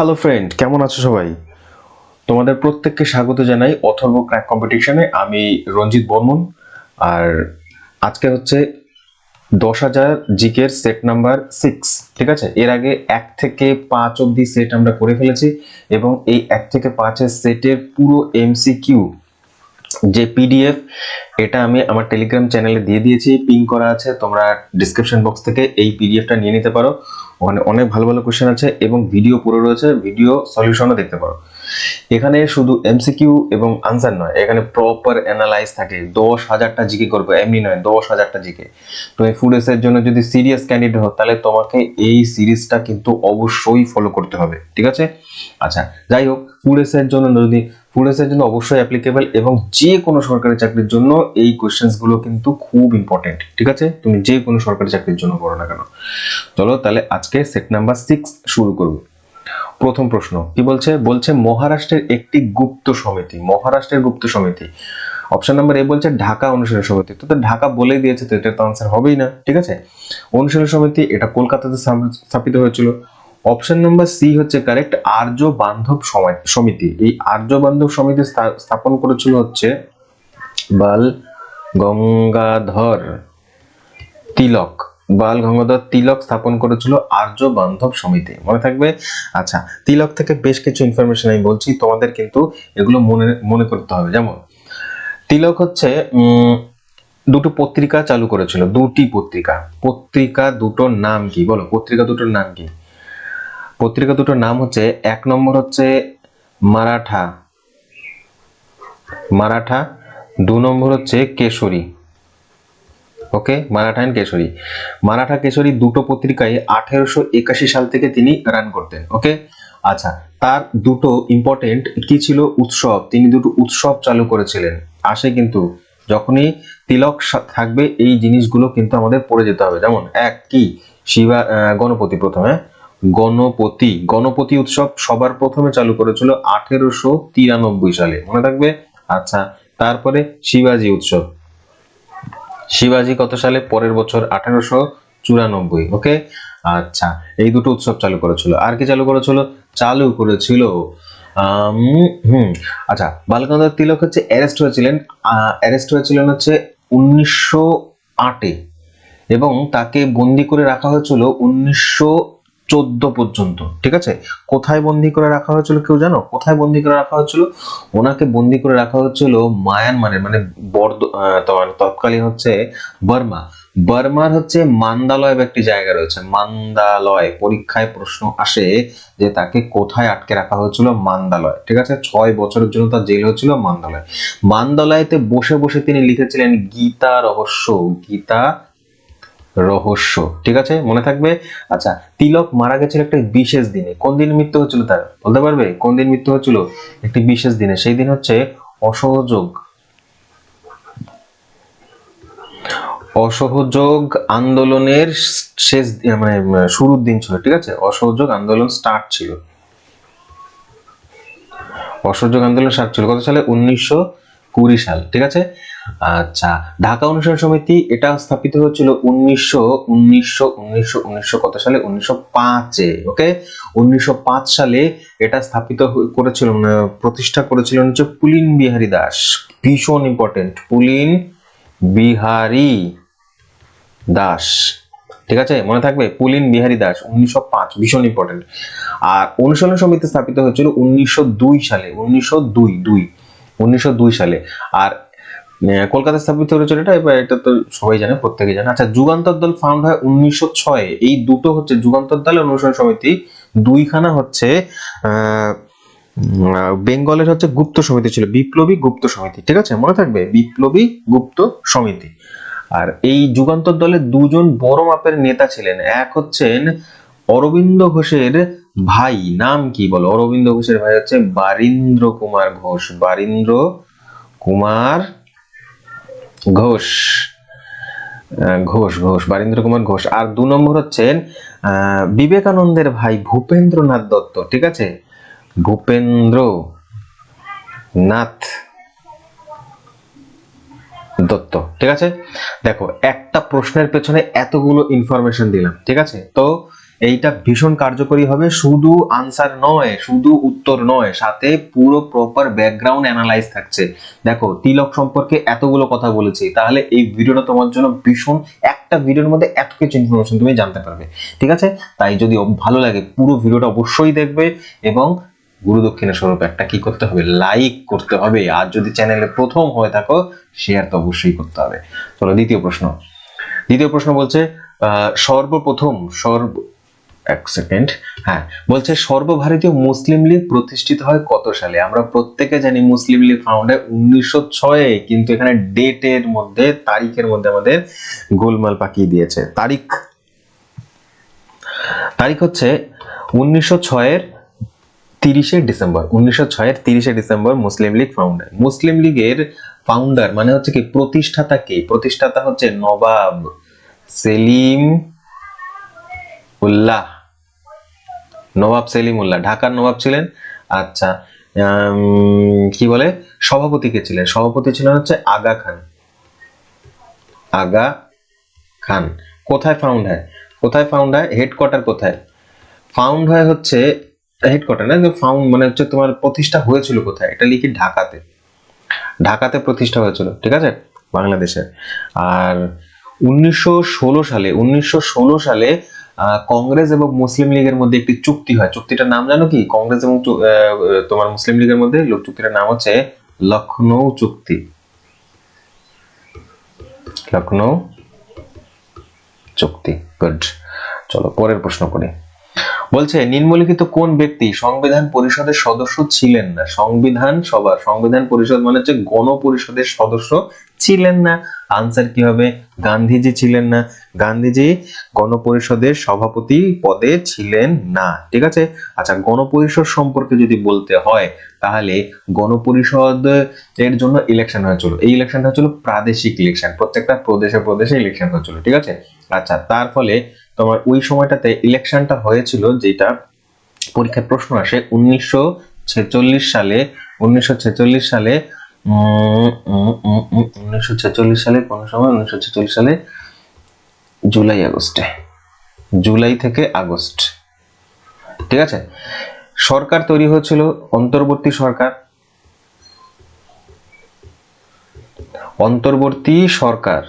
Hello friend কেমন আছো সবাই? তোমাদের প্রত্যেককে স্বাগত জানাই অথর্ব ক্র্যাক কম্পিটিশনে। আমি রঞ্জিত বর্মন, আর আজকে হচ্ছে দশ হাজার জিকের সেট নাম্বার সিক্স ঠিক আছে? এর আগে এক থেকে পাঁচ অবধি সেট আমরা করে ফেলেছি, এবং এই এক থেকে পাঁচের সেটের পুরো এমসিকিউ যে পিডিএফ এটা আমি আমার টেলিগ্রাম চ্যানেলে দিয়ে দিয়েছি। পিন করা আছে, তোমরা ডিসক্রিপশন বক্স থেকে এই পিডিএফটা নিয়ে নিতে পারো। ওখানে অনেক ভালো ভালো কোশ্চেন আছে এবং ভিডিও পুরো রয়েছে ভিডিও সলিউশনও দেখতে পারো। এখানে শুধু এমসিকিউ এবং আনসার নয়, এখানে প্রপার অ্যানালাইজ থাকে। দশ হাজারটা জিকে করব, এমনি নয়, দশ হাজারটা জিকে তুমি ফুড এর জন্য যদি সিরিয়াস ক্যান্ডিডেট হও, তাহলে তোমাকে এই সিরিজটা কিন্তু অবশ্যই ফলো করতে হবে, ঠিক আছে? আচ্ছা যাই হোক ফুড এর জন্য যদি এর জন্য অবশ্যই অ্যাপ্লিকেবল এবং যে কোনো সরকারি চাকরির জন্য এই কোশ্চেন্সগুলো কিন্তু খুব ইম্পর্টেন্ট ঠিক আছে? তুমি যে কোনো সরকারি চাকরির জন্য করো না কেন? চলো তাহলে আজকে সেট নাম্বার সিক্স শুরু করব। প্রথম প্রশ্ন, কি বলছে? বলছে মহারাষ্ট্রের একটি গুপ্ত সমিতি, মহারাষ্ট্রের গুপ্ত সমিতি। অপশন নাম্বার এ বলছে ঢাকা অনুশীলন সমিতি। তো ঢাকা বলেই দিয়েছে, তো এটা তো আনসার হবেই না, ঠিক আছে? অনুশীলন সমিতি, এটা কলকাতাতে স্থাপিত হয়েছিল। অপশন নাম্বার সি হচ্ছে কারেক্ট আর্য বান্ধব সমিতি। এই আর্য বান্ধব সমিতি স্থা- স্থাপন করেছিল হচ্ছে বাল গঙ্গাধর তিলক। বাল গঙ্গাধর তিলক স্থাপন করেছিল আর্য বান্ধব সমিতি। মনে থাকবে? আচ্ছা তিলক থেকে বেশ কিছু ইনফরমেশন আমি বলছি, তোমাদের কিন্তু এগুলো মনে মনে করতে হবে। যেমন, তিলক হচ্ছে দুটো পত্রিকা চালু করেছিল, দুটি পত্রিকা। পত্রিকা দুটোর নাম কি? বলো, পত্রিকা দুটোর নাম কি? পত্রিকা দুটোর নাম হচ্ছে, এক নম্বর হচ্ছে মারাঠা। মারাঠা, দু নম্বর হচ্ছে কেশরী। ওকে? মারাঠা অ্যান্ড কেশরী। মারাঠা, কেশরী দুটো পত্রিকায় আঠেরোশো একাশি সাল থেকে তিনি রান করতেন, ওকে? আচ্ছা তার দুটো ইম্পর্টেন্ট কি ছিল? উৎসব। তিনি দুটো উৎসব চালু করেছিলেন। আসে কিন্তু যখনই তিলক থাকবে, এই জিনিসগুলো কিন্তু আমাদের পড়ে যেতে হবে। যেমন, এক কি? শিবা গণপতি প্রথমে। গণপতি। গণপতি উৎসব সবার প্রথমে চালু করেছিল আঠেরোশো তিরানব্বই সালে। মনে থাকবে? আচ্ছা তারপরে শিবাজি উৎসব। শিবাজি কত সালে? পরের বছর আঠারোশো চুরানব্বই। ওকে? আচ্ছা এই দুটো উৎসব চালু করেছিল। আর কি চালু করেছিল? চালু করেছিল হুম আচ্ছা বালগঙ্গাধর তিলক হচ্ছে অ্যারেস্ট হয়েছিলেন। অ্যারেস্ট হয়েছিলেন হচ্ছে উনিশশো আটে। এবং তাকে বন্দি করে রাখা হয়েছিল উনিশশো চোদ্দ পর্যন্ত, ঠিক আছে? কোথায় বন্দি করে রাখা হয়েছিল কেউ জানো? কোথায় বন্দি করে রাখা হয়েছিল? ওনাকে বন্দি করে রাখা হয়েছিল মায়ানমারে মানে বর্দ তৎকালীন হচ্ছে বার্মা। বার্মার হচ্ছে মান্দালয় একটি জায়গা রয়েছে। মান্দালয়, পরীক্ষায় প্রশ্ন আসে যে তাকে কোথায় আটকে রাখা হয়েছিল? মান্দালয়, ঠিক আছে? ছয় বছরের জন্য তার জেল হয়েছিল মান্দালয়। মান্দালয়তে বসে বসে তিনি লিখেছিলেন গীতা রহস্য, গীতা রহস্য, ঠিক আছে? মনে থাকবে? আচ্ছা তিলক মারা গেছিল একটা বিশেষ দিনে। কোন দিন মৃত্যু হচ্ছিল তার? বলতে পারবে? কোন দিন মৃত্যু হচ্ছিল? একটি বিশেষ দিনে। সেই দিন হচ্ছে অসহযোগ। অসহযোগ আন্দোলনের শেষ মানে শুরুর দিন ছিল, ঠিক আছে? অসহযোগ আন্দোলন স্টার্ট ছিল। অসহযোগ আন্দোলন স্টার্ট ছিল। কত সালে? উনিশশো কুড়ি সাল, ঠিক আছে? আচ্ছা ঢাকা অনুসরণ সমিতি এটা স্থাপিত হয়েছিল উনিশশো উনিশশো উনিশশো উনিশশো কত সালে? উনিশশো পাঁচে, ওকে? উনিশশো পাঁচ সালে এটা স্থাপিত করেছিল মানে প্রতিষ্ঠা করেছিলেন হচ্ছে পুলিন বিহারী দাস, ভীষণ ইম্পর্টেন্ট পুলিন বিহারী দাস, ঠিক আছে? মনে থাকবে? পুলিন বিহারী দাস, উনিশশো পাঁচ, ভীষণ ইম্পর্টেন্ট আর অনুশীলন সমিতি স্থাপিত হয়েছিল উনিশশো দুই সালে, উনিশশো দুই দুই। উনিশশো দুই সালে। আর কলকাতা স্থাপিত হয়েছিল এটা এবার এটা তো সবাই জানে, প্রত্যেকে জানে। আচ্ছা যুগান্তর দল ফাউন্ড হয় উনিশশো ছয়। এই দুটো হচ্ছে যুগান্তর দল অনুসরণ সমিতি। দুইখানা হচ্ছে বেঙ্গলের হচ্ছে গুপ্ত সমিতি ছিল, বিপ্লবী গুপ্ত সমিতি। ঠিক আছে? মনে থাকবে? বিপ্লবী গুপ্ত সমিতি। আর এই যুগান্তর দলের দুজন বড় মাপের নেতা ছিলেন। এক হচ্ছেন অরবিন্দ ঘোষের ভাই, নাম কি বলো? অরবিন্দ ঘোষের ভাই হচ্ছে বারীন্দ্র কুমার ঘোষ। বারীন্দ্র কুমার ঘোষ। ঘোষ ঘোষ, বারীন্দ্র কুমার ঘোষ। আর দু নম্বর হচ্ছেন বিবেকানন্দের ভাই ভূপেন্দ্রনাথ দত্ত, ঠিক আছে? ভূপেন্দ্র নাথ দত্ত, ঠিক আছে? দেখো, একটা প্রশ্নের পেছনে এতগুলো ইনফরমেশন দিলাম, ঠিক আছে? তো এইটা ভীষণ কার্যকরী হবে, শুধু আনসার নয়, শুধু উত্তর নয়, সাথে পুরো প্রপার ব্যাকগ্রাউন্ড অ্যানালাইজ থাকছে। দেখো, তিলক সম্পর্কে এতগুলো কথা বলেছি, তাহলে এই ভিডিওটা তোমার জন্য ভীষণ, একটা ভিডিওর মধ্যে এত কিছু ইনফরমেশন তুমি জানতে পারবে, ঠিক আছে? তাই যদি ভালো লাগে, পুরো ভিডিওটা অবশ্যই দেখবে এবং গুরু দক্ষিণা স্বরূপ একটা কি করতে হবে? লাইক করতে হবে। আর যদি চ্যানেলে প্রথম হয়ে থাকো শেয়ার তো অবশ্যই করতে হবে। চলো, দ্বিতীয় প্রশ্ন। দ্বিতীয় প্রশ্ন বলছে সর্বপ্রথম, সর্ব এক সেকেন্ড হ্যাঁ বলছে সর্বভারতীয় মুসলিম লীগ প্রতিষ্ঠিত হয় কত সালে? আমরা প্রত্যেকে জানি মুসলিম লীগ ফাউন্ড হয় উনিশশো ছয়ে, কিন্তু এখানে ডেটের মধ্যে, তারিখের মধ্যে আমাদের গোলমাল পাকিয়ে দিয়েছে। তারিখ? তারিখ হচ্ছে উনিশশো ছয়ের তিরিশে ডিসেম্বর। উনিশশো ছয়ের তিরিশে ডিসেম্বর মুসলিম লীগ ফাউন্ড হয় মুসলিম লীগের ফাউন্ডার মানে হচ্ছে কি প্রতিষ্ঠাতা কে? প্রতিষ্ঠাতা হচ্ছে নবাব সেলিম উল্লাহ। নবাব সেলিম উল্লাহ ঢাকার নবাব ছিলেন। আচ্ছা কি বলে? সভাপতি কে ছিলেন? সভাপতি ছিলেন হচ্ছে আগা খান। আগা খান। কোথায় ফাউন্ড হয়? কোথায় ফাউন্ড হয়? হেডকোয়ার্টার কোথায়? ফাউন্ড হয় হচ্ছে হেডকোয়ার্টার না? ফাউন্ড মানে হচ্ছে তোমার প্রতিষ্ঠা হয়েছিল কোথায়? এটা লিখি ঢাকাতে। ঢাকাতে প্রতিষ্ঠা হয়েছিল, ঠিক আছে? বাংলাদেশে আর উনিশশো ষোলো সালে, উনিশশো ষোলো সালে কংগ্রেস এবং মুসলিম লীগের মধ্যে একটি চুক্তি হয়। চুক্তিটার নাম জানো কি? কংগ্রেস এবং তোমার মুসলিম লীগের মধ্যে চুক্তিটার নাম হচ্ছে লখনৌ চুক্তি। লখনৌ চুক্তি। গুড। চলো, পরের প্রশ্ন করি। বলছে, নিম্নলিখিত কোন ব্যক্তি সংবিধান পরিষদের সদস্য ছিলেন না? সংবিধান সভা, সংবিধান পরিষদ মানে হচ্ছে গণপরিষদের সদস্য ছিলেন না। আনসার কি হবে গান্ধীজি ছিলেন না। গান্ধীজি গণপরিষদের সভাপতি পদে ছিলেন না। ঠিক আছে? আচ্ছা গণপরিষদ সম্পর্কে যদি বলতে হয়, তাহলে গণপরিষদ এর জন্য ইলেকশন হয়েছিল। এই ইলেকশনটা হচ্ছিল প্রাদেশিক ইলেকশন প্রত্যেকটা প্রদেশে প্রদেশে ইলেকশন হচ্ছিল ঠিক আছে? আচ্ছা তার ফলে তোমার ওই সময়টাতে ইলেকশনটা হয়েছিল যেটা পরীক্ষায় প্রশ্ন আসে উনিশশো ছেচল্লিশ সালে, উনিশশো ছেচল্লিশ সালে উনিশশো ছেচল্লিশ সালে কোন সময়? উনিশশো ছেচল্লিশ সালে জুলাই, আগস্টে। জুলাই থেকে আগস্ট। ঠিক আছে? সরকার তৈরি হয়েছিল, অন্তর্বর্তী সরকার। অন্তর্বর্তী সরকার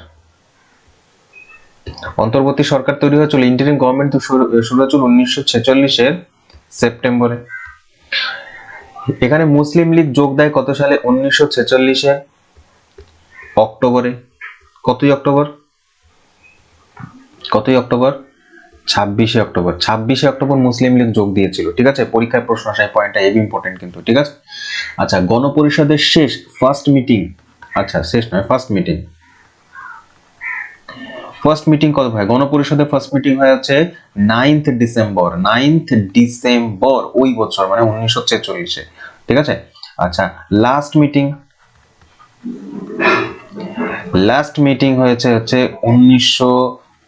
অন্তর্বর্তী সরকার তৈরি হয়েছিল ইন্টারিম গভর্নমেন্ট শুরু হয়েছিল উনিশশো ছেচল্লিশের সেপ্টেম্বরে। এখানে মুসলিম লীগ যোগ দেয় কত সালে? উনিশশো ছেচল্লিশে অক্টোবরে। কতই অক্টোবর? কতই অক্টোবর? ছাব্বিশে অক্টোবর। ছাব্বিশে অক্টোবর মুসলিম লীগ যোগ দিয়েছিল, ঠিক আছে? পরীক্ষায় প্রশ্ন আসে পয়েন্টটা হেভি ইম্পর্টেন্ট কিন্তু, ঠিক আছে? আচ্ছা গণপরিষদের শেষ ফার্স্ট মিটিং আচ্ছা শেষ নয় ফার্স্ট মিটিং ফার্স্ট মিটিং কত হয় গণপরিষদের ফার্স্ট মিটিং হয়ে হচ্ছে নাইন্থ ডিসেম্বর নাইন্থ ডিসেম্বর ওই বছর মানে উনিশশো ছেচল্লিশে। ঠিক আছে? আচ্ছা লাস্ট মিটিং লাস্ট মিটিং হয়েছে হচ্ছে উনিশশো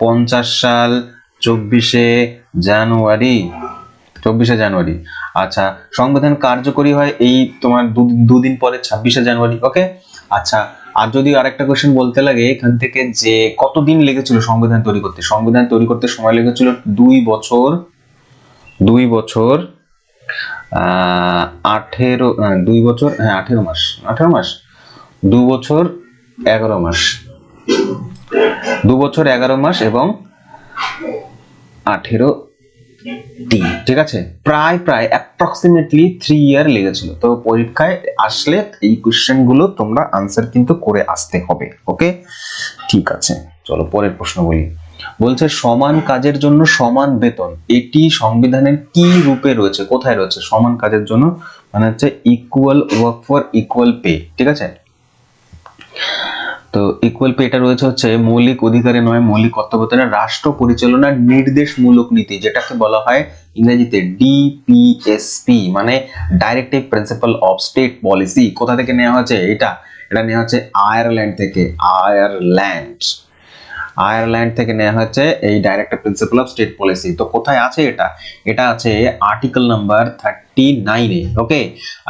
পঞ্চাশ সাল চব্বিশে জানুয়ারি। চব্বিশে জানুয়ারি। আচ্ছা সংবিধান কার্যকরী হয় এই তোমার দুদিন পরে, ছাব্বিশে জানুয়ারি ওকে আচ্ছা আর যদি আরেকটা কোশ্চেন বলতে লাগে, এখান থেকে যে কতদিন লেগেছিল সংবিধান তৈরি করতে? সংবিধান তৈরি করতে সময় লেগেছিল দুই বছর দুই বছর আঠেরো দুই বছর হ্যাঁ আঠেরো মাস আঠেরো মাস, দু বছর, এগারো মাস। দু বছর, এগারো মাস এবং আঠেরো দিন ঠিক আছে? প্রায় প্রায় অ্যাপ্রক্সিমেটলি থ্রি ইয়ার লেগেছিল। তো পরীক্ষায় আসলে এই কোশ্চেনগুলো তোমরা আনসার কিন্তু করে আসতে হবে ওকে ঠিক আছে, চলো পরের প্রশ্ন বলি। বলছে, সমান কাজের জন্য সমান বেতন, এটি সংবিধানের কি রূপে রয়েছে? কোথায় রয়েছে? সমান কাজের জন্য মানে হচ্ছে equal work for equal pay ঠিক আছে? তো ইকুয়াল পে এটা রয়েছে হচ্ছে মৌলিক অধিকারে নয়, মৌলিক কর্তব্যতা রাষ্ট্র পরিচালনার নির্দেশমূলক নীতি, যেটাকে বলা হয় ইংরেজিতে ডিপিএসপি মানে directive principle of state policy কোথা থেকে নেওয়া হয়েছে? এটা এটা নেওয়া হচ্ছে আয়ারল্যান্ড থেকে আয়ারল্যান্ড আয়ারল্যান্ড থেকে নেওয়া হয়েছে এই directive principle of state policy তো কোথায় আছে এটা? এটা আছে আর্টিকেল নাম্বার থার্টি নাইনে ওকে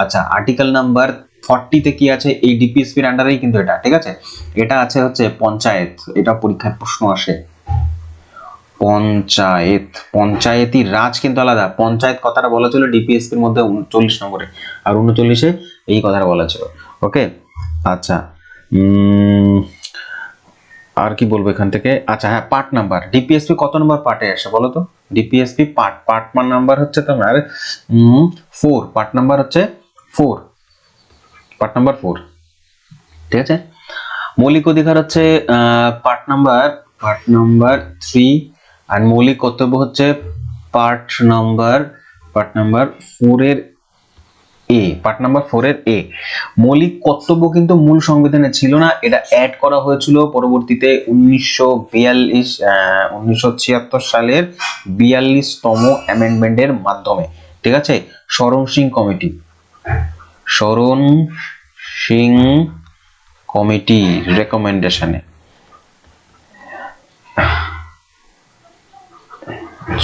আচ্ছা আর্টিকেল নাম্বার ফর্টিতে কি আছে? এই ডিপিএসপির আন্ডারেই কিন্তু এটা, ঠিক আছে? এটা আছে হচ্ছে পঞ্চায়েত, এটা পরীক্ষায় প্রশ্ন আসে। পঞ্চায়েত, পঞ্চায়েতি রাজ কিন্তু আলাদা। পঞ্চায়েত কথাটা বলা ছিল ডিপিএসপির মধ্যে চল্লিশ নম্বরে, আর উনচল্লিশে এই কথাটা বলা ছিল, ওকে? আচ্ছা আর কি বলব এখান থেকে? আচ্ছা হ্যাঁ পার্ট নাম্বার। ডিপিএসপি কত নম্বর পার্টে আসে বলো তো? ডিপিএসপি পার্ট পার্ট নাম্বার হচ্ছে তোমার ফোর পার্ট নাম্বার হচ্ছে ফোর পার্ট নাম্বার ফোর ঠিক আছে? মৌলিক অধিকার হচ্ছে part number part number three আর মৌলিক কর্তব্য হচ্ছে পার্ট নাম্বার পার্ট নাম্বার ফোরের এ পার্ট নাম্বার ফোরের এ মৌলিক কর্তব্য কিন্তু মূল সংবিধানে ছিল না, এটা অ্যাড করা হয়েছিল পরবর্তীতে উনিশশো বিয়াল্লিশ উনিশশো ছিয়াত্তর সালের বিয়াল্লিশতম অ্যামেন্ডমেন্টের মাধ্যমে। ঠিক আছে? শরণ সিং কমিটি। শরণ সিং কমিটি রেকমেন্ডেশনে।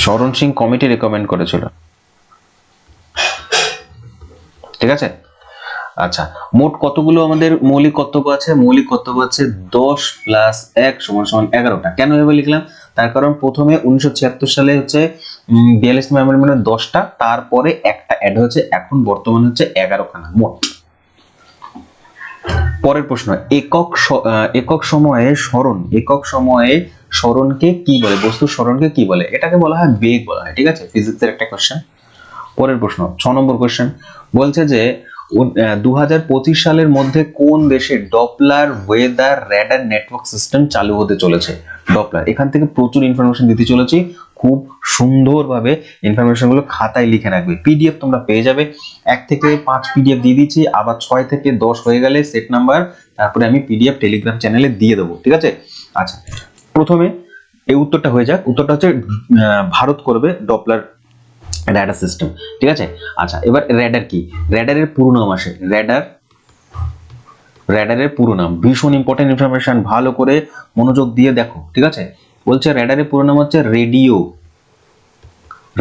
শরণ সিং কমিটি রেকমেন্ড করেছিল। ঠিক আছে? আচ্ছা মোট কতগুলো আমাদের মৌলিক কর্তব্য আছে? মৌলিক কর্তব্য আছে দশ প্লাস এক সমান সমান এগারোটা। কেন এভাবে লিখলাম? তার কারণ প্রথমে উনিশশো ছিয়াত্তর সালে হচ্ছে বিয়াল্লিশ অ্যামেন্ডমেন্টের দশটা, তারপরে একটা অ্যাড হয়েছে, এখন বর্তমানে হচ্ছে এগারোখানা, মোট। পরের প্রশ্ন, একক একক সময়ে স্মরণ, একক সময়ে স্মরণকে কি বলে বস্তুর স্মরণকে কি বলে? এটাকে বলা হয় বেগ বলা হয়, ঠিক আছে? ফিজিক্সের একটা কোশ্চেন পরের প্রশ্ন, ছ নম্বর কোশ্চেন বলছে যে দু সালের মধ্যে কোন দেশে Doppler weather radar network system চালু হতে চলেছে? ডপলার এখান থেকে প্রচুর ইনফরমেশন দিতে চলেছি। খুব সুন্দরভাবে ইনফরমেশনগুলো খাতায় লিখে রাখবে। পিডিএফ তোমরা পেয়ে যাবে। এক থেকে পাঁচ পিডিএফ দিয়ে দিচ্ছি। আবার ছয় থেকে দশ হয়ে গেলে সেট নাম্বার তারপরে আমি পিডিএফ টেলিগ্রাম চ্যানেলে দিয়ে দেবো, ঠিক আছে? আচ্ছা প্রথমে এই উত্তরটা হয়ে যাক। উত্তরটা হচ্ছে ভারত করবে ডপলার র্যাডার সিস্টেম ঠিক আছে? আচ্ছা এবার র্যাডার কি? র্যাডারের পুরো নাম আসে। র্যাডার র্যাডারের পুরো নাম। ভীষণ ইম্পর্টেন্ট ইনফরমেশন ভালো করে মনোযোগ দিয়ে দেখো, ঠিক আছে? বলছে র্যাডারের পুরো নাম হচ্ছে radio.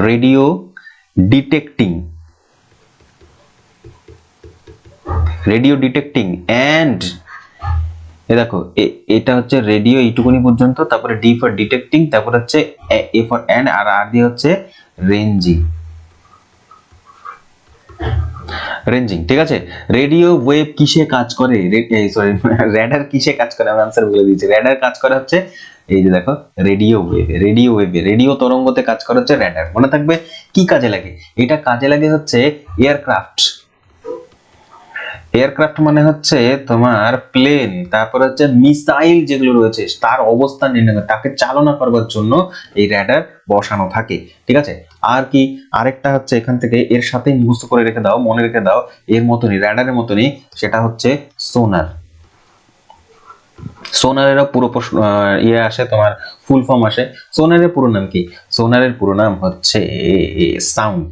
Radio detecting. Radio detecting and এ দেখো এটা হচ্ছে রেডিও এইটুকুনি পর্যন্ত, তারপরে ডি ফর ডিটেক্টিং তারপর হচ্ছে এ ফর অ্যান্ড আর আর দিয়ে হচ্ছে রেঞ্জিং। রেঞ্জিং ঠিক আছে? রেডিও ওয়েভ কিসে কাজ করে? সরি র্যাডার কিসে কাজ করে? আমি আনসার বলে দিয়েছি। র্যাডার কাজ করে হচ্ছে, এই যে দেখো রেডিও ওয়েভ রেডিও ওয়েভে রেডিও তরঙ্গতে কাজ করে হচ্ছে র্যাডার মনে থাকবে কি কাজে লাগে? এটা কাজে লাগে হচ্ছে এয়ারক্রাফট এয়ারক্রাফট মানে হচ্ছে তোমার প্লেন, তারপর হচ্ছে মিসাইল যেগুলো রয়েছে, তার অবস্থান নির্ণয় তাকে চালনা করবার জন্য এই র্যাডার বসানো থাকে, ঠিক আছে? আর কি, আরেকটা হচ্ছে এখান থেকে এর সাথে মুখস্থ করে রেখে দাও, মনে রেখে দাও, এর মতনই, র্যাডারের মতনই, সেটা হচ্ছে সোনার। সোনারেরও পুরো ইয়ে আসে, তোমার ফুল ফর্ম আসে। সোনারের পুরো নাম কি? সোনারের পুরো নাম হচ্ছে sound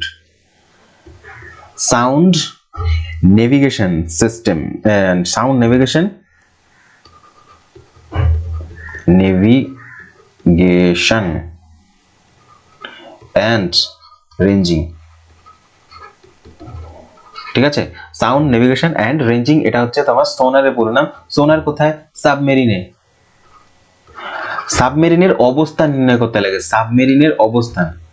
sound navigation system and sound navigation. Navigation and ranging. ঠিক আছে? সাউন্ড নেভিগেশন অ্যান্ড রেঞ্জিং এটা হচ্ছে তোমার সোনারের পুরো নাম সোনার কোথায়? সাবমেরিনে সাবমেরিনের অবস্থান নির্ণয় করতে লাগে। সাবমেরিনের অবস্থান।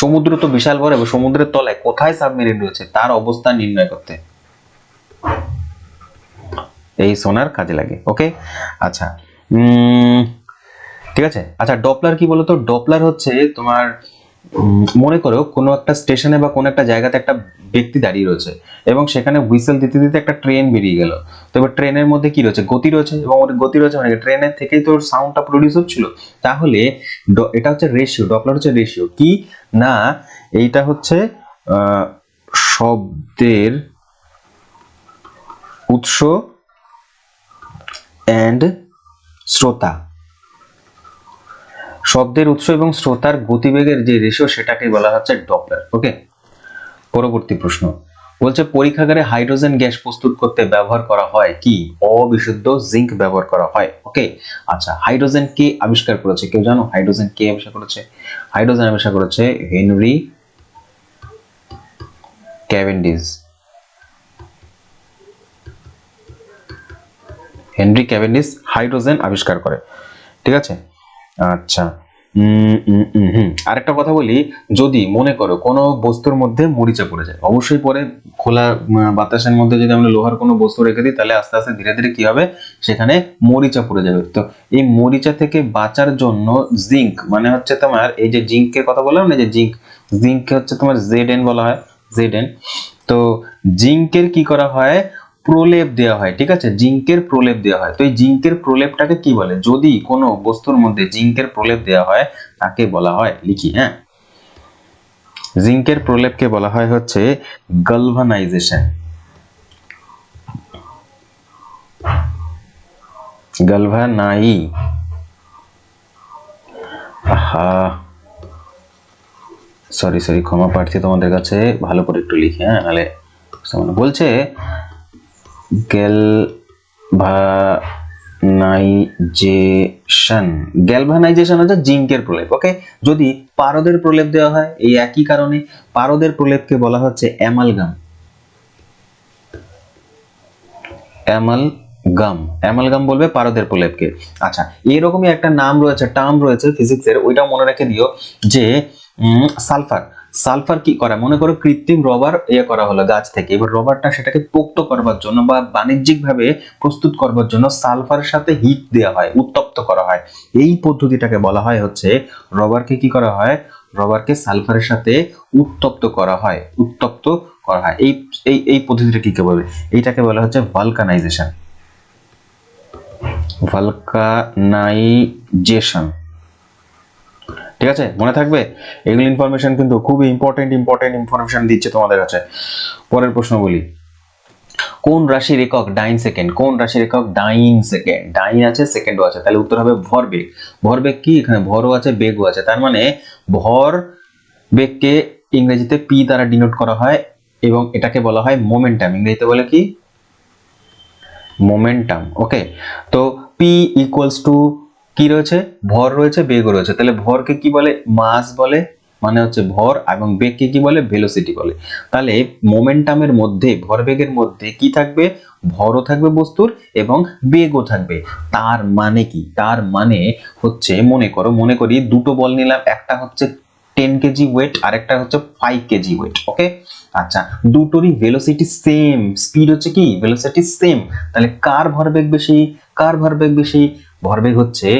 সমুদ্র তো বিশাল বড় এবং সমুদ্রের তলায় কোথায় সাবমেরিন রয়েছে, তার অবস্থান নির্ণয় করতে। এই সোনার কাজে লাগে ওকে আচ্ছা ঠিক আছে? আচ্ছা ডপলার কি বলতো? ডপলার হচ্ছে তোমার মনে করো কোনো একটা স্টেশনে বা কোনো একটা জায়গাতে একটা ব্যক্তি দাঁড়িয়ে রয়েছে এবং সেখানে হুইসেল দিতে দিতে একটা ট্রেন বেরিয়ে গেল। তো এবার ট্রেনের মধ্যে কি রয়েছে? গতি রয়েছে এবং ওর গতি রয়েছে মানে ট্রেনের থেকেই তোর সাউন্ডটা প্রডিউস হচ্ছিল। তাহলে এটা হচ্ছে রেশিও ডপলার হচ্ছে রেশিও কি? না, এইটা হচ্ছে শব্দের উৎস অ্যান্ড শ্রোতা। শব্দের উৎস এবং শ্রোতার গতিবেগের যে রেশিও সেটাকে বলা হচ্ছে ডপলার ওকে পরবর্তী প্রশ্ন। বলছে, পরীক্ষাগারে হাইড্রোজেন গ্যাস প্রস্তুত করতে ব্যবহার করা হয় কি? অবিশুদ্ধ জিঙ্ক ব্যবহার করা হয় ওকে আচ্ছা হাইড্রোজেন কে আবিষ্কার করেছে? কেউ জানো? হাইড্রোজেন কে আবিষ্কার করেছে? হাইড্রোজেন আবিষ্কার করেছে Henry Cavendish. Henry Cavendish hydrogen আবিষ্কার করে, ঠিক আছে? আচ্ছা। হুম। আরেকটা কথা বলি, যদি মনে করো কোনো বস্তুর মধ্যে মরিচা পড়ে যায়, অবশ্যই পরে খোলা বাতাসের মধ্যে যদি আমরা লোহার কোনো বস্তু রেখে দিই, তাহলে আস্তে আস্তে ধীরে ধীরে কি হবে? সেখানে মরিচা পড়ে যাবে। তো এই মরিচা থেকে বাঁচার জন্য জিঙ্ক মানে হচ্ছে তোমার এই যে জিঙ্কের কথা বললাম না যে জিঙ্ক জিঙ্ককে হচ্ছে তোমার জেড এন বলা হয় জেড এন তো জিঙ্কের কি করা হয়? প্রলেপ দেওয়া হয়, ঠিক আছে? জিঙ্কের প্রলেপ দেওয়া হয়। তো এই জিঙ্কের প্রলেপটাকে কি বলে? যদি কোনো বস্তুর মধ্যে জিঙ্কের প্রলেপ দেওয়া হয়, তাকে বলা হয়, লিখি হ্যাঁ? জিঙ্কের প্রলেপকে বলা হয় হচ্ছে গালভানাইজেশন গালভানাই আহা। সরি সরি ক্ষমা প্রার্থী তোমাদের কাছে ভালো করে একটু লিখি হ্যাঁ? নাহলে। বলছে গ্যালভানাইজেশন গ্যালভানাইজেশন হচ্ছে জিঙ্কের প্রলেপ, ওকে? যদি পারদের প্রলেপ দেওয়া হয়, এই একই কারণে পারদের প্রলেপকে বলা হচ্ছে অ্যামালগাম। অ্যামালগাম। অ্যামালগাম বলবে পারদের প্রলেপকে। আচ্ছা এরকমই একটা নাম রয়েছে, টার্ম রয়েছে ফিজিক্সের, ওইটা মনে রেখে দিও যে সালফার। সালফার কি করে? মনে করো কৃত্রিম রবার ইয়ে করা হলো গাছ থেকে। এবার রবারটা সেটাকে পোক্ত করবার জন্য বা বাণিজ্যিকভাবে প্রস্তুত করবার জন্য সালফারের সাথে হিট দেওয়া হয়, উত্তপ্ত করা হয়। এই পদ্ধতিটাকে বলা হয় হচ্ছে রবারকে কি করা হয়? রবারকে সালফারের সাথে উত্তপ্ত করা হয়, উত্তপ্ত করা হয়। এই এই এই পদ্ধতিটা কি কে বলে? এইটাকে বলা হচ্ছে ভালকানাইজেশন ভালকানাইজেশন ঠিক আছে? মনে থাকবে? এগুলো ইনফরমেশন কিন্তু খুবই ইম্পর্টেন্ট ইম্পর্টেন্ট ইনফরমেশন দিচ্ছে তোমাদের কাছে। পরের প্রশ্ন বলি কোন রাশির একক ডাইন সেকেন্ড কোন রাশির একক ডাইন সেকেন্ড ডাইন আছে সেকেন্ডও আছে। তাহলে উত্তর হবে ভরবেগ। ভরবেগ কি? এখানে ভরও আছে, বেগও আছে। তার মানে ভর বেগকে ইংরেজিতে পি দ্বারা ডিনোট করা হয় এবং এটাকে বলা হয় মোমেন্টাম ইংরেজিতে বলে কি? মোমেন্টাম ওকে তো পি ইকুয়ালস টু কি রয়েছে? ভর রয়েছে, বেগ রয়েছে। তাহলে ভরকে কি বলে? মাস বলে মানে হচ্ছে ভর, এবং বেগকে কি বলে? ভেলোসিটি বলে। তাহলে মোমেন্টামের মধ্যে ভরবেগের মধ্যে কি থাকবে? ভরও থাকবে বস্তুর, এবং বেগও থাকবে। তার মানে কি? তার মানে হচ্ছে, মনে করো, মনে করি দুটো বল নিলাম, একটা হচ্ছে টেন কেজি ওয়েট আর একটা হচ্ছে ফাইভ কেজি ওয়েট ওকে আচ্ছা দুটোরই ভেলোসিটি সেম স্পিড হচ্ছে কি? ভেলোসিটি সেম তাহলে কার ভরবেগ বেশি? কার ভরবেগ বেশি? ভরবেগ হচ্ছে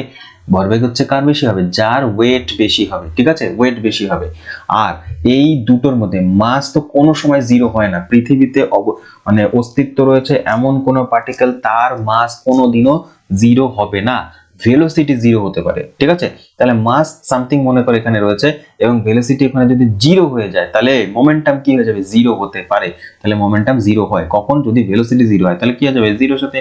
ভরবেগ হচ্ছে কার বেশি হবে? যার ওয়েট বেশি হবে, ঠিক আছে? ওয়েট বেশি হবে। আর এই দুটোর মধ্যে মাস তো কোনো সময় জিরো হয় না। পৃথিবীতে মানে অস্তিত্ব রয়েছে এমন কোনো পার্টিকেল তার মাস কোনোদিনও জিরো হবে না। ভেলোসিটি জিরো হতে পারে, ঠিক আছে? তাহলে মাস সামথিং মনে করে এখানে রয়েছে এবং ভেলোসিটি এখানে যদি জিরো হয়ে যায়, তাহলে মোমেন্টাম কি হয়ে যাবে? জিরো হতে পারে। তাহলে মোমেন্টাম জিরো হয়। কখন? যদি ভেলোসিটি জিরো হয়, তাহলে কি হয়ে যাবে? জিরোর সাথে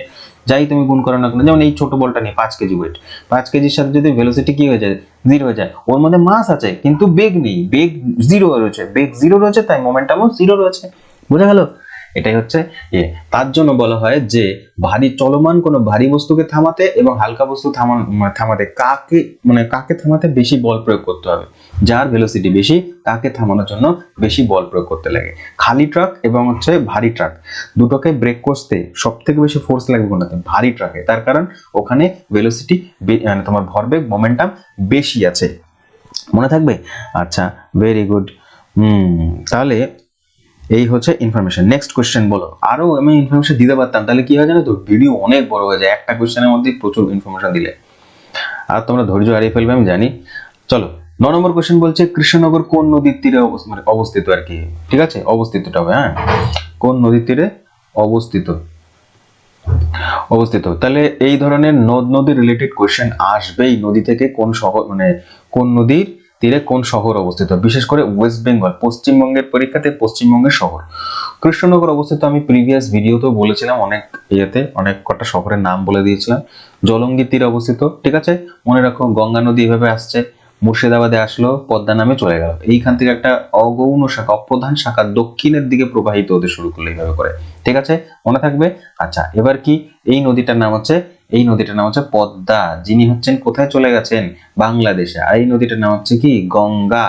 যাই তুমি গুণ করো না কেন, যেমন এই ছোট বলটা নিয়ে পাঁচ কেজি ওয়েট পাঁচ কেজির সাথে যদি ভেলোসিটি কি হয়ে যায়? জিরো হয়ে যায়। ওর মধ্যে মাস আছে, কিন্তু বেগ নেই বেগ জিরো রয়েছে বেগ জিরো রয়েছে, তাই মোমেন্টামও জিরো রয়েছে। বোঝা গেল? এটাই হচ্ছে ইয়ে। তার জন্য বলা হয় যে, ভারী চলমান কোনো ভারী বস্তুকে থামাতে এবং হালকা বস্তু থামাতে কাকে মানে কাকে থামাতে বেশি বল প্রয়োগ করতে হবে। যার ভেলোসিটি বেশি, তাকে থামানোর জন্য বেশি বল প্রয়োগ করতে লাগে। খালি ট্রাক এবং হচ্ছে ভারী ট্রাক দুটোকে ব্রেক করতে সব থেকে বেশি ফোর্স লাগবে কোনটাতে? ভারী ট্রাকে তার কারণ ওখানে ভেলোসিটি মানে তোমার ভরবেগ মোমেন্টাম বেশি আছে। মনে থাকবে? আচ্ছা ভেরি গুড হুম, তাহলে এই হচ্ছে ইনফরমেশন নেক্সট কোয়েশ্চেন বলো। আরও আমি ইনফরমেশন দিতে পারতাম, তাহলে কি হয় জানো তো? ভিডিও অনেক বড় হয়ে যায়। একটা কোয়েশ্চেনের মধ্যে প্রচুর ইনফরমেশন দিলে। আর তোমরা ধৈর্য হারিয়ে ফেলবে, আমি জানি। চলো, ন নম্বর কোয়েশ্চেন বলছে, কৃষ্ণনগর কোন নদীর তীরে মানে অবস্থিত আর কি? ঠিক আছে? অবস্থিতটা হবে হ্যাঁ? কোন নদীর তীরে অবস্থিত? অবস্থিত। তাহলে এই ধরনের নদ নদী রিলেটেড কোয়েশ্চেন আসবেই। নদী থেকে কোন শহর মানে কোন নদীর তীরে কোন শহর অবস্থিত? বিশেষ করে ওয়েস্ট বেঙ্গল, পশ্চিমবঙ্গের পরীক্ষাতে পশ্চিমবঙ্গের শহর। কৃষ্ণনগর অবস্থিত, আমি প্রিভিয়াস ভিডিওতেও বলেছিলাম অনেক ইয়েতে, অনেক কটা শহরের নাম বলে দিয়েছিলাম। জলঙ্গির তীরে অবস্থিত, ঠিক আছে? মনে রাখো, গঙ্গা নদী এভাবে আসছে, মুর্শিদাবাদে আসলো, পদ্মা নামে চলে গেল। এইখান থেকে একটা অগৌণ শাখা, অপ্রধান শাখা দক্ষিণের দিকে প্রবাহিত হতে শুরু করল এইভাবে করে, ঠিক আছে? মনে থাকবে? আচ্ছা এবার কি? এই নদীটার নাম হচ্ছে এই নদীটার নাম হচ্ছে পদ্মা। যিনি হচ্ছেন, কোথায় চলে গেছেন? বাংলাদেশে। আর এই নদীটার নাম হচ্ছে কি? গঙ্গা।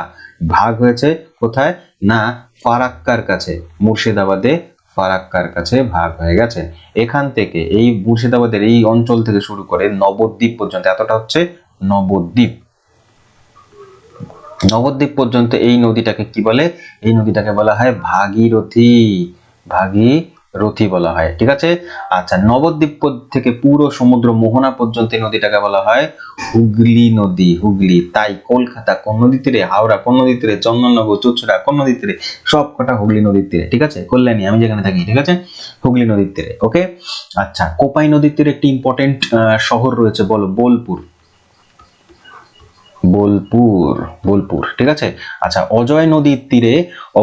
ভাগ হয়েছে কোথায়? না, ফারাক্কার কাছে। মুর্শিদাবাদে ফারাক্কার কাছে ভাগ হয়ে গেছে। এখান থেকে, এই মুর্শিদাবাদের এই অঞ্চল থেকে শুরু করে নবদ্বীপ পর্যন্ত, এতটা হচ্ছে নবদ্বীপ। নবদ্বীপ পর্যন্ত এই নদীটাকে কি বলে? এই নদীটাকে বলা হয় ভাগীরথী। ভাগীরথী বলা হয়, ঠিক আছে? আচ্ছা নবদ্বীপ থেকে পুরো সমুদ্র মোহনা পর্যন্ত নদীটাকে বলা হয় হুগলি নদী, হুগলি। তাই কলকাতা কোন নদীর তীরে হাওড়া কোন নদীর তীরে চন্দননগর চুচড়া কোন নদীর তীরে সব কটা হুগলি নদীর তীরে ঠিক আছে? কল্যাণী, আমি যেখানে থাকি, ঠিক আছে? হুগলি নদীর তীরে ওকে আচ্ছা কোপাই নদীর তীরে একটি ইম্পর্টেন্ট শহর রয়েছে, বলো, বোলপুর। বোলপুর বোলপুর, ঠিক আছে? আচ্ছা অজয় নদীর তীরে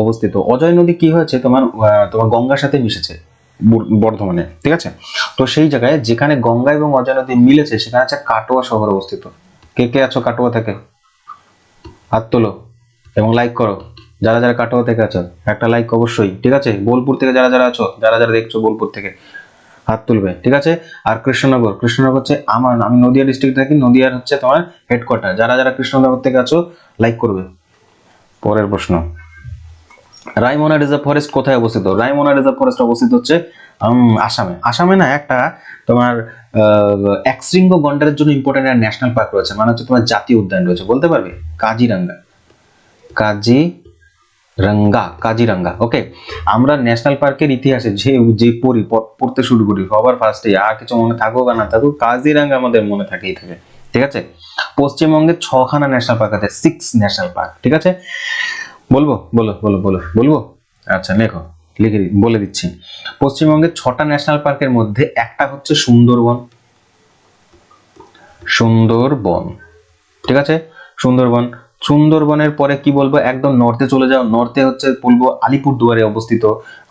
অবস্থিত। অজয় নদী কি হয়েছে? তোমার তোমার গঙ্গার সাথে মিশেছে বর্ধমানে, ঠিক আছে? তো সেই জায়গায় যেখানে গঙ্গা এবং অজয় নদী মিলেছে, সেখানে আছে কাটোয়া শহর অবস্থিত। কে কে আছো কাটোয়া থেকে? হাত তোলো এবং লাইক করো। যারা যারা কাটোয়া থেকে আছো, একটা লাইক অবশ্যই, ঠিক আছে? বোলপুর থেকে যারা যারা আছো, যারা যারা দেখছ বোলপুর থেকে হাত তুলবে, ঠিক আছে? আর কৃষ্ণনগর কৃষ্ণনগর হচ্ছে আমার, আমি নদিয়া ডিস্ট্রিক্ট থাকি, নদিয়ার হচ্ছে তোমার হেডকোয়ার্টার যারা যারা কৃষ্ণনগর থেকে আছো লাইক করবে। পরের প্রশ্ন। রায়মোনা রিজার্ভ ফরেস্ট কোথায় অবস্থিত? রায়মোনা রিজার্ভ ফরেস্ট অবস্থিত হচ্ছে আসামে। আসামে না একটা তোমার একশৃঙ্গ গন্ডারের জন্য ইম্পর্টেন্ট একটা ন্যাশনাল পার্ক রয়েছে মানে হচ্ছে তোমার জাতীয় উদ্যান রয়েছে। বলতে পারবে? কাজিরাঙ্গা। কাজি রঙ্গা কাজিরাঙ্গা ওকে আমরা ন্যাশনাল পার্কের ইতিহাসে যে যে পড়ি পড়তে শুরু করি, সবার ফার্স্টে আর কিছু মনে থাকুক আর না থাকুক কাজিরাঙ্গা আমাদের মনে থাকেই থাকে, ঠিক আছে? পশ্চিমবঙ্গে ছখানা ন্যাশনাল পার্ক আছে সিক্স ন্যাশনাল পার্ক ঠিক আছে? বলব, বলো বলো বলো, বলব? আচ্ছা লেখো, লিখে বলে দিচ্ছি। পশ্চিমবঙ্গের ছটা ন্যাশনাল পার্কের মধ্যে একটা হচ্ছে সুন্দরবন। সুন্দরবন, ঠিক আছে? সুন্দরবন সুন্দরবনের পরে কি বলব, একদম নর্থে চলে যাও। নর্থে হচ্ছে বলব আলিপুরদুয়ারে অবস্থিত।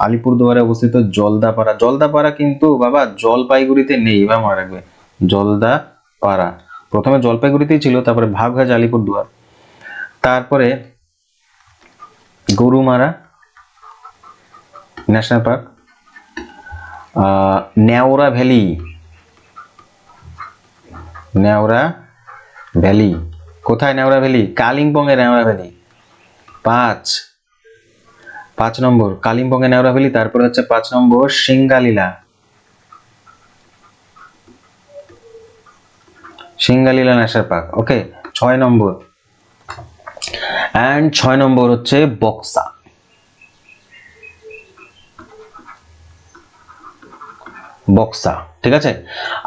আলিপুরদুয়ারে অবস্থিত জলদাপাড়া। জলদাপাড়া কিন্তু বাবা জলপাইগুড়িতে নেই, এবার মনে রাখবে। জলদাপাড়া। প্রথমে জলপাইগুড়িতেই ছিল, তারপরে হয়েছে আলিপুরদুয়ার। তারপরে Gorumara national park Neora valley Neora valley কোথায় নেওরা ভ্যালি? কালিম্পং এ নেওরা ভ্যালি। পাঁচ। পাঁচ নম্বর কালিম্পং এ নেওরা ভ্যালি, তারপরে হচ্ছে পাঁচ নম্বর, Singalila. Singalila national park. Okay, ছয় নম্বর। অ্যান্ড ছয় নম্বর হচ্ছে বক্সা। বক্সা। ঠিক আছে?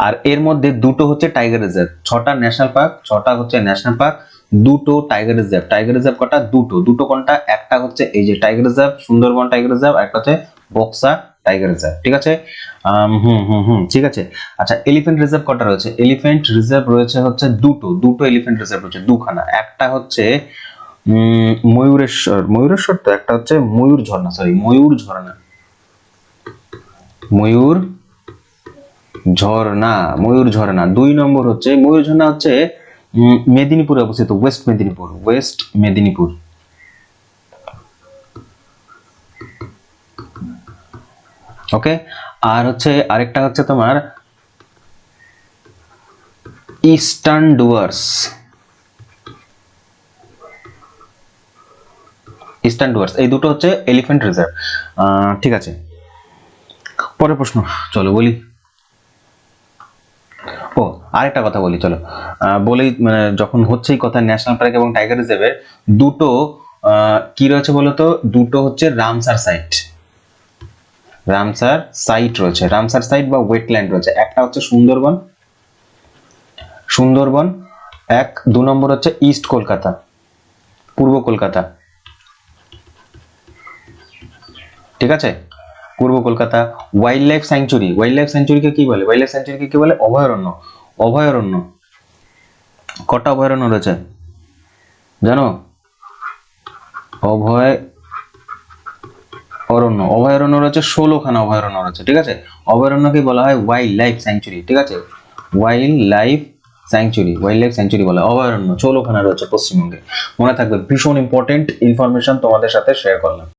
আর এর মধ্যে দুটো হচ্ছে টাইগার রিজার্ভ ছটা ন্যাশনাল পার্ক ছটা হচ্ছে ন্যাশনাল পার্ক দুটো টাইগার রিজার্ভ টাইগার রিজার্ভ কটা? দুটো। দুটো কোনটা? একটা হচ্ছে এই যে tiger reserve Sundarban tiger reserve একটা হচ্ছে বক্সা টাইগার রিজার্ভ ঠিক আছে? হুম হুম হুম, ঠিক আছে। আচ্ছা এলিফ্যান্ট রিজার্ভ কটা রয়েছে? এলিফ্যান্ট রিজার্ভ রয়েছে হচ্ছে দুটো। দুটো এলিফ্যান্ট রিজার্ভ রয়েছে, দুখানা। একটা হচ্ছে ময়ূরেশ্বর। ময়ূরেশ্বর তো একটা হচ্ছে ময়ূর ঝর্ণা সরি ময়ূর ঝর্ণা। ময়ূর ঝর্ণা, ময়ূর ঝর্ণা। দুই নম্বর হচ্ছে, ময়ূর ঝর্ণা হচ্ছে মেদিনীপুরে অবস্থিত, west Medinipur west Medinipur. Okay? আর হচ্ছে, আরেকটা হচ্ছে তোমার, ইস্টার্ন ডুয়ার্স। ইস্টার্ন ডুয়ার্স, এই দুটো হচ্ছে এলিফ্যান্ট রিজার্ভ। ঠিক আছে। পরের প্রশ্ন, চলো বলি। আরেকটা কথা বলি, চলো। বলেই মানে যখন হচ্ছেই কথা ন্যাশনাল পার্ক এবং টাইগার রিজার্ভের দুটো কি রয়েছে বলতো দুটো হচ্ছে রামসার সাইট রামসার সাইট রয়েছে। রামসার সাইট বা ওয়েটল্যান্ড রয়েছে। একটা হচ্ছে সুন্দরবন। সুন্দরবন, এক, দু নম্বর হচ্ছে ইস্ট কলকাতা পূর্ব কলকাতা ঠিক আছে? পূর্ব Kolkata wildlife sanctuary wildlife স্যাংচুরিকে কি বলে? ওয়াইল্ড লাইফ স্যাংচুরিকে কি বলে? অভয়ারণ্য। অভয়ারণ্য। কটা অভয়ারণ্য রয়েছে? জানো? অভয় অরণ্য অভয়ারণ্য রয়েছে, ষোলোখানা অভয়ারণ্য রয়েছে, ঠিক আছে? অভয়ারণ্যকে বলা হয় ওয়াইল্ড লাইফ স্যাংচুরি ঠিক আছে? Wildlife sanctuary wildlife sanctuary বলে অভয়ারণ্য, ষোলোখানা রয়েছে পশ্চিমবঙ্গে। মনে থাকবে, ভীষণ ইম্পর্টেন্ট ইনফরমেশন তোমাদের সাথে শেয়ার করলাম।